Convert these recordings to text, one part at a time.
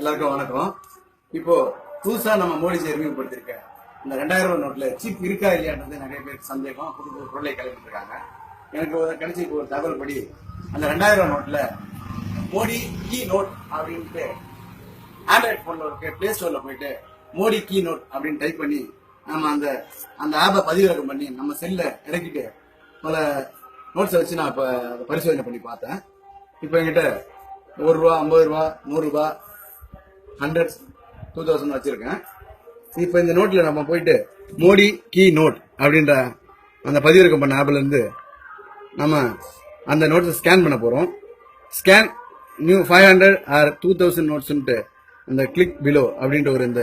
எல்லாருக்கும் வணக்கம். இப்போ புதுசா நம்ம மோடிஜி அறிமுகப்படுத்திருக்க இந்த ரெண்டாயிரம் ரூபாய் நோட்ல சிப் இருக்கா இல்லையான்றது நிறைய பேருக்கு சந்தேகம். புது புது பொருளை கிளம்பிட்டு இருக்காங்க எனக்கு ஒரு ஒரு தகவல் படி அந்த ரெண்டாயிரம் ரூபாய் நோட்ல மோடி கீ நோட் அப்படின்ட்டு ஆண்ட்ராய்ட் போன்ல இருக்க பிளே ஸ்டோர்ல போயிட்டு மோடி கீ நோட் அப்படின்னு டைப் பண்ணி நம்ம அந்த அந்த ஆப்பை பதிவிறக்கம் பண்ணி நம்ம செல்ல இறக்கிட்டு பல நோட்ஸை வச்சு நான் இப்போ பரிசோதனை பண்ணி பார்த்தேன். இப்போ என்கிட்ட ஒரு ரூபா ஐம்பது ரூபா நூறுரூபா ஹண்ட்ரட் டூ தௌசண்ட் வச்சிருக்கேன். இப்போ இந்த நோட்டில் நம்ம போயிட்டு மோடி கீ நோட் அப்படின்ற அந்த பதிவிறக்கம் பண்ண ஆப்லேருந்து நம்ம அந்த நோட்ஸை ஸ்கேன் பண்ண போகிறோம் scan new five hundred or two thousand நோட்ஸ்ன்ட்டு அந்த கிளிக் பிலோ அப்படின்ற ஒரு இந்த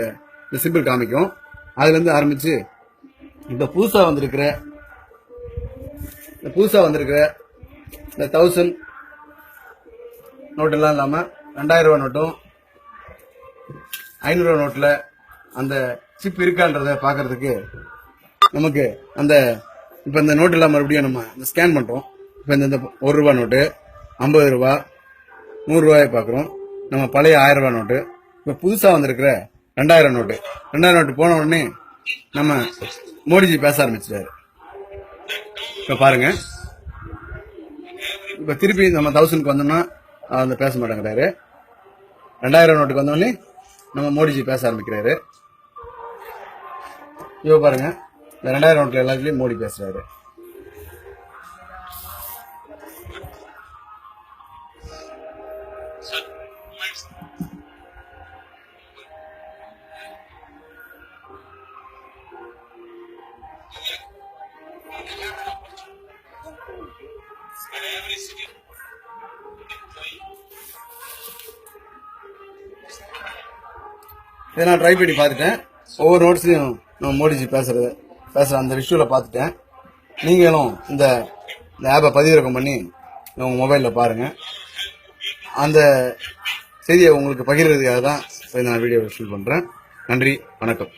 சிம்பிள் காமிக்கும். அதுலேருந்து ஆரம்பித்து இந்த புதுசாக வந்திருக்கிற இந்த புதுசாக வந்திருக்கிற இந்த தௌசண்ட் நோட்டெல்லாம் இல்லாமல் ரெண்டாயிரம் ரூபா நோட்டும் ஐநூறுரூவா நோட்டில் அந்த சிப் இருக்கான்றத பார்க்கறதுக்கு நமக்கு அந்த இப்போ இந்த நோட்டெல்லாம் மறுபடியும் நம்ம இந்த ஸ்கேன் பண்ணுறோம் இப்போ இந்த இந்த ஒரு ரூபா நோட்டு ஐம்பது ரூபா நூறுரூவாயை பார்க்குறோம் நம்ம பழைய ஆயிரம் ரூபா நோட்டு இப்போ புதுசாக வந்திருக்கிற ரெண்டாயிரம் நோட்டு ரெண்டாயிரம் நோட்டு போன உடனே நம்ம மோடிஜி பேச ஆரம்பிச்சிட்டாரு. இப்போ பாருங்க. இப்போ திருப்பி நம்ம தௌசண்ட்க்கு வந்தோம்னா அந்த பேச மாட்டேங்கிறாரு. ரெண்டாயிரம் நோட்டுக்கு வந்தோடனே நம்ம மோடிஜி பேச ஆரம்பிக்கிறாரு. இப்போ பாருங்க ரெண்டாயிரம் நோட்டில் எல்லாத்துலேயும் மோடி பேசுறாரு. இதை நான் ட்ரை பண்ணி பார்த்துட்டேன். ஒவ்வொரு நோட்ஸ்லையும் நம்ம மோடிஜி பேசுகிறது பேசுகிற அந்த விஷுவலை பார்த்துட்டேன். நீங்களும் இந்த இந்த ஆப்பை பதிவிறக்கம் பண்ணி உங்கள் மொபைலில் பாருங்கள் அந்த செய்தியை உங்களுக்கு பகிர்றதுக்காக தான் இப்போ நான் வீடியோ ஷூட் பண்ணுறேன் நன்றி வணக்கம்.